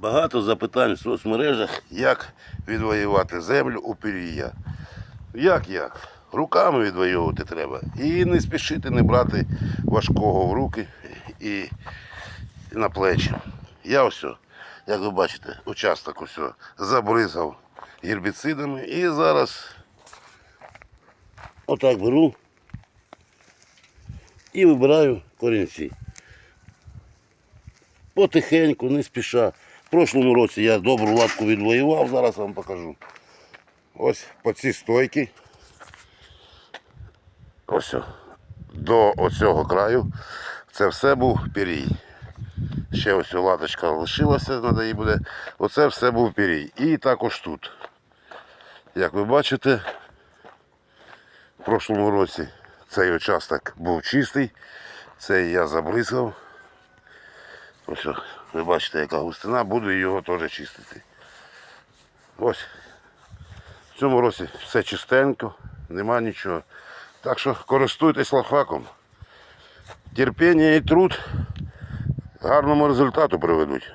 Багато запитань в соцмережах, як відвоювати землю у пір'я. Як як? Руками відвоювати треба. І не спішити не брати важкого в руки і на плечі. Я ось, як ви бачите, участок ось забризав гербіцидами і зараз отак беру і вибираю корінці. Потихеньку, не спіша. В прошлому році я добру лапку відвоював, зараз вам покажу. Ось по ці стойки. Ось до оцього краю. Це все був пірій. Ще ось латочка лишилася, треба їй буде. Оце все був пірій. І також тут. Як ви бачите, в прошлому році цей участок був чистий. Цей я забризгав. Ось, ви бачите, яка густина, буду його теж чистити. Ось. В цьому році все чистенько, нема нічого. Так що користуйтесь лайфхаком. Терпіння і труд гарному результату приведуть.